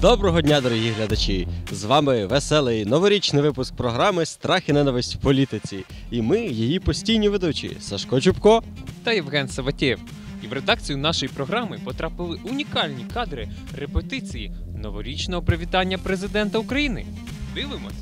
Доброго дня, дорогі глядачі! З вами веселий новорічний випуск програми Страх і ненависть в політиці. І ми, її постійні ведучі Сашко Чубко. та Євген Саватєв. І в редакцію нашої програми потрапили унікальні кадри репетиції новорічного привітання президента України. Дивимось.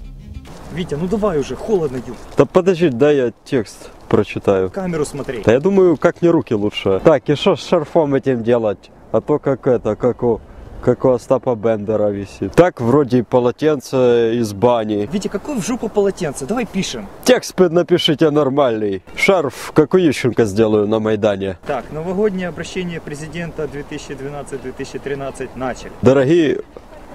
Витя, ну давай уже, холодно, ё. Та подожди, дай я текст прочитаю. в камеру смотри. Та я думаю, как не руки лучше. Так, и что с шарфом этим делать? А то как это, как у, как у Остапа Бендера висит. Так вроде полотенце из бани. Витя, какое в жопу полотенце? Давай пишем. Текст напишите нормальный. Шарф, как у Ющенко сделаю на Майдане. Так, новогоднее обращение президента 2012-2013 начали. Дорогі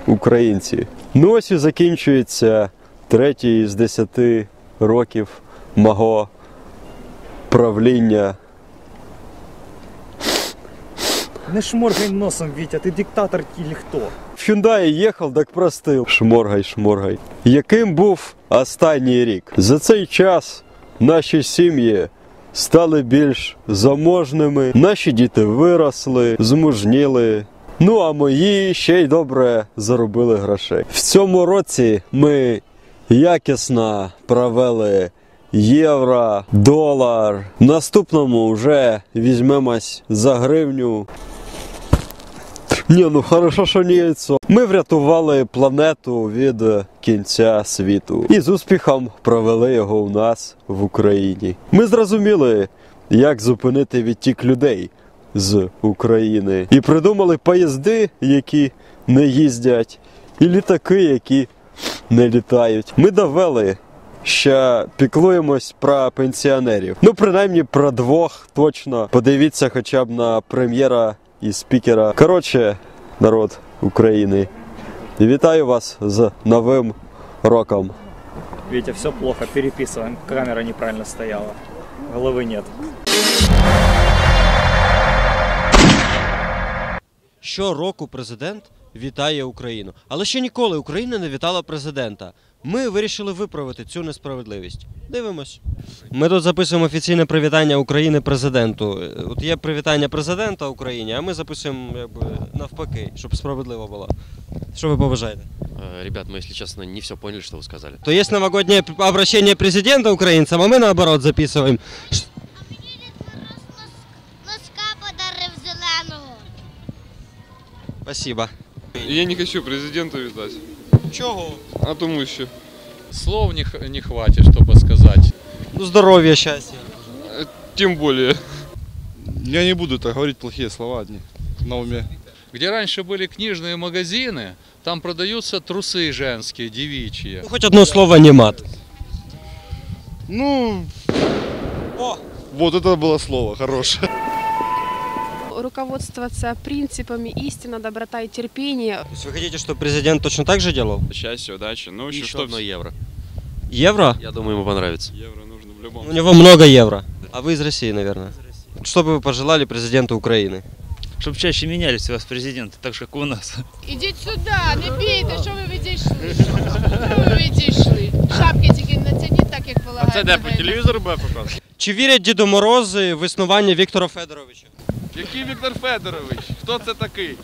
українці, ну ось і закінчується третій із десяти років мого правління. Не шморгай носом, Витя, ты диктатор или кто? В Hyundai їхав, так простив. Шморгай, шморгай. Яким був останній рік? За цей час наші сім'ї стали більш заможними, наші діти виросли, змужніли. Ну а мої ще й добре заробили грошей. В цьому році ми якісно провели євро, долар. В наступному вже візьмемось за гривню. Ні, ну хорошо, що не яйцо. Ми врятували планету від кінця світу і з успіхом провели його у нас в Україні. Ми зрозуміли, як зупинити відтік людей з України, і придумали поїзди, які не їздять, і літаки, які не літають. Ми довели. Що піклуємось про пенсіонерів. Ну, принаймні про двох точно. Подивіться хоча б на прем'єра і спікера. Коротше, народ України. Вітаю вас з Новим роком. Вітя, все плохо, переписуємо. Камера неправильно стояла. Голови нет. Щороку президент вітає Україну. Але ще ніколи Україна не вітала президента. Ми вирішили виправити цю несправедливість. Дивимось. Ми тут записуємо офіційне привітання України президенту. Е, От є привітання президента Україні, а ми записуємо якби навпаки, щоб справедливо було. Що ви побажаєте? Э, Ребят, мы, если честно, не все поняли, что вы сказали. То есть новогоднее п- обращение президента украинцам, а мы наоборот записываем. Ш- Носка подарив зеленого. Спасибо. Я не хочу президента вітати. Чого? А тому що. Слов не, не хватит, чтобы сказать. Ну, здоров'я, щастя. Тим більше. Я не буду так говорить плохие слова одни на уме. Где раньше были книжные магазины, там продаются трусы женские, девичьи. Ну, Хоч одно слово не мат. Ну, О! вот это было слово хорошее руководствоваться принципами истина, доброта и терпение. То есть вы хотите, чтобы президент точно так же делал? Счастья, удачи. Ну, Еще еще что одно евро. Евро? Я думаю, ему понравится. Евро нужно в любом У него много евро. А вы из России, наверное. Что бы вы пожелали президенту Украины? Щоб чаще мінялись у вас президенти, так же, як у нас. Ідіть сюди, не бійте, що ви відійшли? Що ви відійшли? Шапки тільки натягніть так, як полагається. телевізор буде показувати? Чи вірять Діду Морози в існування Віктора Федоровича? Який Віктор Федорович? Хто це такий?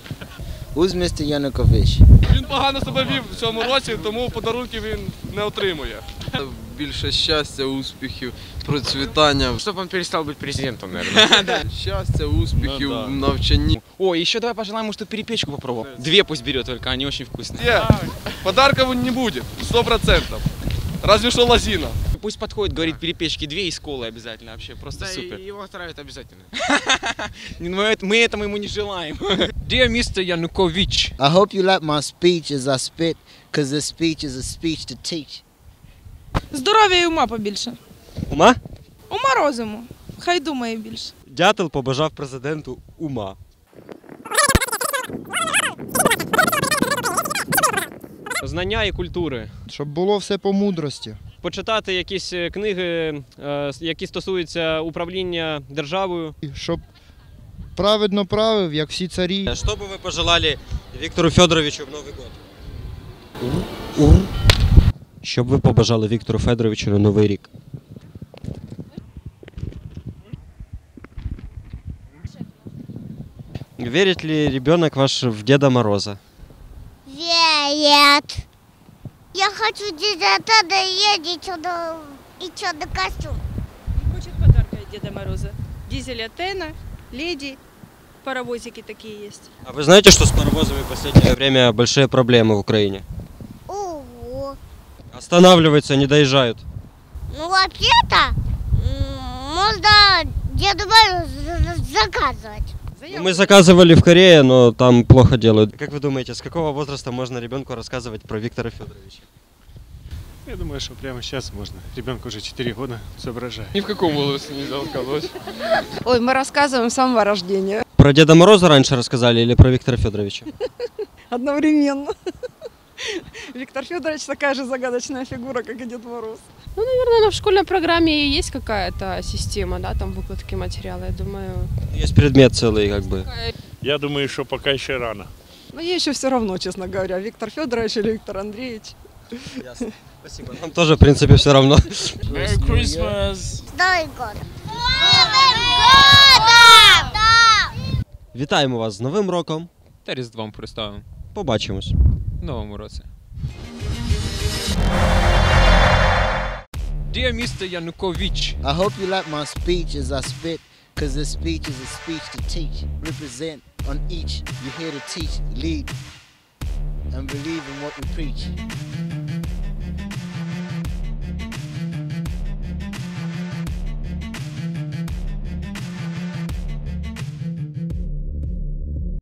Узмісті Янукович. Він погано себе вів в цьому році, тому подарунків він не отримує. Більше щастя, успіхів, процвітання. Чтобы он перестал быть президентом, наверное. Щастя, успіхів Ну да. в навчанні. О, еще давай пожелаем ему, чтобы перепечку попробовал. Две пусть берет только, они очень вкусные. Є. Подарков не буде, 100%. Разве що лазина. Пусть подходит, говорит, перепечки две и с колой обязательно вообще, просто супер. Его отравят обязательно. Мы, это- мы этому ему не желаем. Dear Mr. Yanukovych, I hope you like my speech as I spit, cause this speech is a speech to teach. Здоров'я і ума побільше. Ума? Ума розуму. Хай думає більше. Дятел побажав президенту ума. знання і культури. Щоб було все по мудрості. Почитати якісь е, книги, е, які стосуються управління державою. Щоб праведно правив, як всі царі. Что бы вы пожелали Виктору Федоровичу в Новый год? Що б ви побажали Віктору Федоровичу на Новий рік? Верит ли ребенок ваш в Деда Мороза? Вірю. Я хочу дизайта да едет сюда и черный костюм. Хочет подарка от Деда Мороза. Дизель Атена, леди, паровозики такие есть. А вы знаете, что с паровозами в последнее время большие проблемы в Украине? Ого. Останавливаются, не доезжают. Ну, вообще-то, можно Деду Морозу за- заказывать. Мы заказывали в Корее, но там плохо делают. Как вы думаете, с какого возраста можно ребенку рассказывать про Виктора Федоровича? Я думаю, что прямо сейчас можно. Ребенку уже 4 года, соображает. Ни в каком возрасте нельзя рассказывать. Ой, мы рассказываем с самого рождения. Про Деда Мороза раньше рассказали или про Виктора Федоровича? Одновременно. Виктор Федорович такая же загадочная фигура, как и Дед Мороз. Ну, наверное, в школьной программе и есть какая-то система, да, там выкладки материала, я думаю. Есть предмет целый, как бы. Я думаю, что пока еще рано. Но ей еще все равно, честно говоря, Виктор Федорович или Виктор Андреевич. Ясно. Спасибо. Нам тоже, в принципе, все равно. Новый год. С Новым годом! Да! Вітаємо вас з Новим роком. Та Різдвом Христовим. Побачимось. В новому році. Dear Mr. Yanukovych, I hope you like my speech as I spit, cause this speech is a speech to teach. Represent on each. You're here to teach, lead, and believe in what we preach.